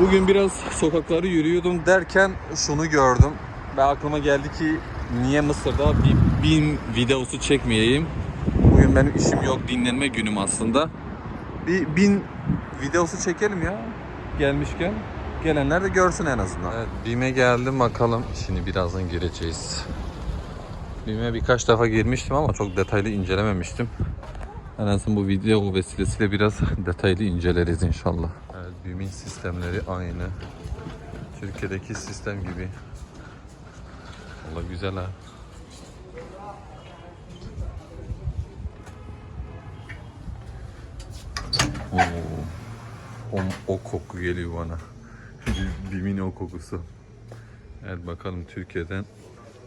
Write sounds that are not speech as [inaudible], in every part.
Bugün biraz sokakları yürüyordum derken şunu gördüm. Ve aklıma geldi ki niye Mısır'da bir bin videosu çekmeyeyim. Bugün benim işim yok dinlenme günüm aslında. Bir bin videosu çekelim ya gelmişken. Gelenler de görsün en azından. Evet BİM'e geldim bakalım. Şimdi birazdan gireceğiz. BİM'e birkaç defa girmiştim ama çok detaylı incelememiştim. En azından bu video vesilesiyle biraz detaylı inceleriz inşallah. BİM'in sistemleri aynı. Türkiye'deki sistem gibi. Valla güzel ha. Oo. O, o koku geliyor bana. [laughs] BİM'in o kokusu. Evet bakalım Türkiye'den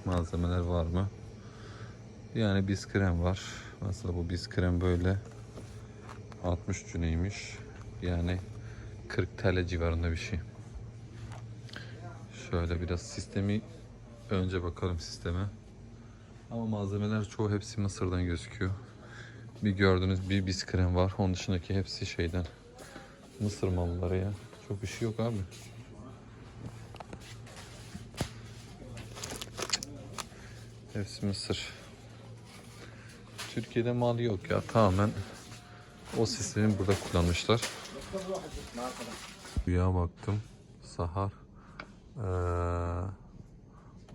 malzemeler var mı? Yani biz krem var. Mesela bu biz krem böyle 60 cüneymiş. Yani 40 TL civarında bir şey. Şöyle biraz sistemi önce bakalım sisteme. Ama malzemeler çoğu hepsi Mısır'dan gözüküyor. Bir gördüğünüz bir biz krem var. Onun dışındaki hepsi şeyden. Mısır malları ya. Çok bir şey yok abi. Hepsi Mısır. Türkiye'de mal yok ya tamamen o sistemi burada kullanmışlar. Suya baktım. Sahar eee,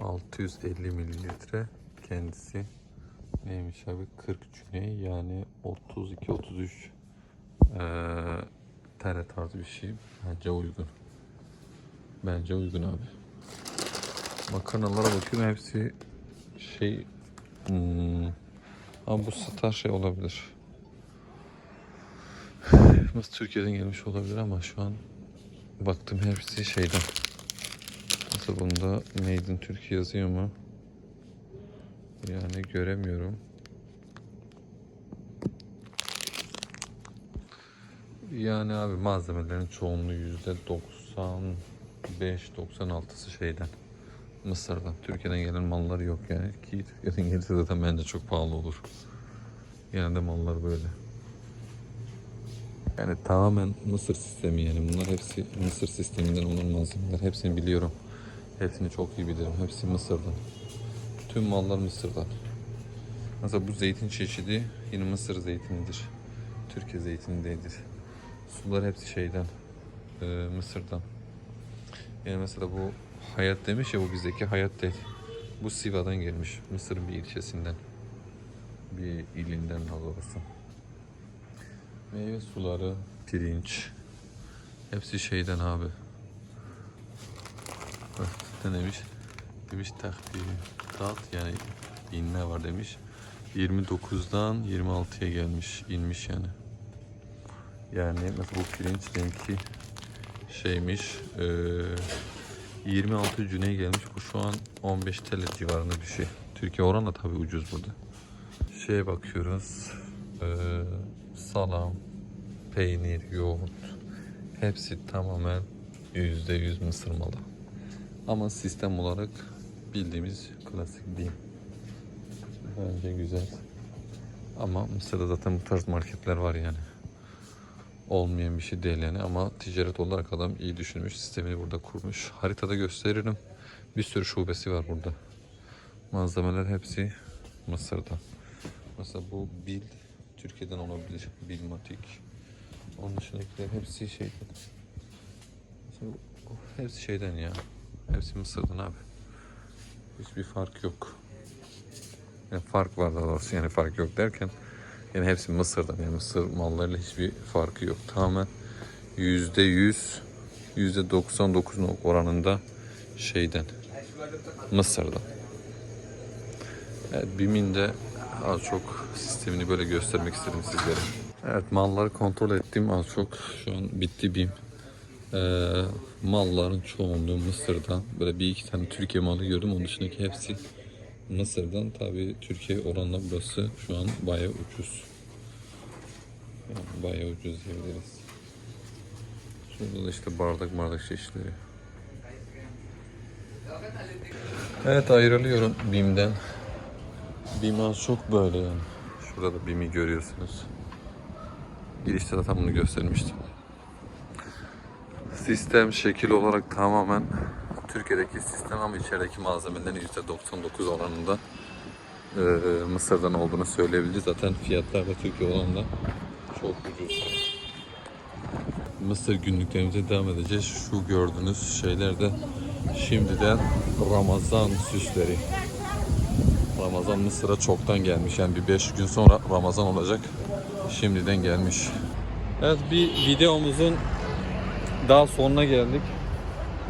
650 mililitre kendisi neymiş abi 40 cüney yani 32 33 eee TL tarzı bir şey bence uygun. Bence uygun abi. Makarnalara bakıyorum hepsi şey hmm, ama bu star şey olabilir. Nasıl Türkiye'den gelmiş olabilir ama şu an baktım hepsi şeyden. Nasıl bunda Made in Türkiye yazıyor mu? Yani göremiyorum. Yani abi malzemelerin çoğunluğu yüzde 95-96'sı şeyden. Mısır'dan. Türkiye'den gelen malları yok yani. Ki Türkiye'den gelirse zaten bence çok pahalı olur. Genelde mallar böyle. Yani tamamen Mısır sistemi yani. Bunlar hepsi Mısır sisteminden olan malzemeler. Hepsini biliyorum. Hepsini çok iyi bilirim. Hepsi Mısır'dan. Tüm mallar Mısır'dan. Mesela bu zeytin çeşidi yine Mısır zeytinidir. Türkiye zeytini değildir. Sular hepsi şeyden. e, Mısır'dan. Yani mesela bu hayat demiş ya bu bizdeki hayat değil. Bu Siva'dan gelmiş. Mısır'ın bir ilçesinden. Bir ilinden daha doğrusu. Meyve suları, pirinç. Hepsi şeyden abi. Bak, ne demiş? Demiş tahtat yani inme var demiş. 29'dan 26'ya gelmiş, inmiş yani. Yani mesela bu pirinç deminki şeymiş. eee 26 cüney gelmiş. Bu şu an 15 TL civarında bir şey. Türkiye oranla tabii ucuz burada. Şeye bakıyoruz. eee, salam, peynir, yoğurt. Hepsi tamamen %100 mısır malı. Ama sistem olarak bildiğimiz klasik değil. Bence güzel. Ama Mısır'da zaten bu tarz marketler var yani. Olmayan bir şey değil yani ama ticaret olarak adam iyi düşünmüş. Sistemini burada kurmuş. Haritada gösteririm. Bir sürü şubesi var burada. Malzemeler hepsi Mısır'da. Mesela bu Bil Türkiye'den olabilir. Bilmatik. Onun dışındakiler hepsi şeyden. Hepsi şeyden ya. Hepsi Mısır'dan abi. Hiçbir fark yok. Yani fark var daha doğrusu yani fark yok derken yani hepsi Mısır'dan yani Mısır mallarıyla hiçbir farkı yok. Tamamen yüzde yüz, yüzde 99 oranında şeyden Mısır'dan. Evet BİM'in de az çok sistemini böyle göstermek istedim sizlere. Evet malları kontrol ettim az çok şu an bitti BİM. Ee, malların çoğunluğu Mısır'dan. Böyle bir iki tane Türkiye malı gördüm. Onun dışındaki hepsi Mısır'dan. Tabii Türkiye oranla burası şu an bayağı ucuz. Yani bayağı ucuz diyebiliriz. Şurada da işte bardak bardak çeşitleri. Evet ayrılıyorum BİM'den. BİM çok böyle yani. Şurada da BİM'i görüyorsunuz. Girişte zaten bunu göstermiştim. Sistem şekil olarak tamamen Türkiye'deki sistem ama içerideki malzemelerin %99 oranında e, Mısır'dan olduğunu söyleyebiliriz. Zaten fiyatlar da Türkiye oranla çok ucuz. Mısır günlüklerimize devam edeceğiz. Şu gördüğünüz şeyler de şimdiden Ramazan süsleri. Ramazan Mısır'a çoktan gelmiş. Yani bir 5 gün sonra Ramazan olacak. Şimdiden gelmiş. Evet bir videomuzun daha sonuna geldik.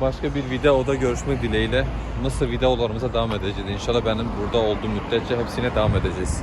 Başka bir videoda görüşmek dileğiyle Mısır videolarımıza devam edeceğiz. İnşallah benim burada olduğum müddetçe hepsine devam edeceğiz.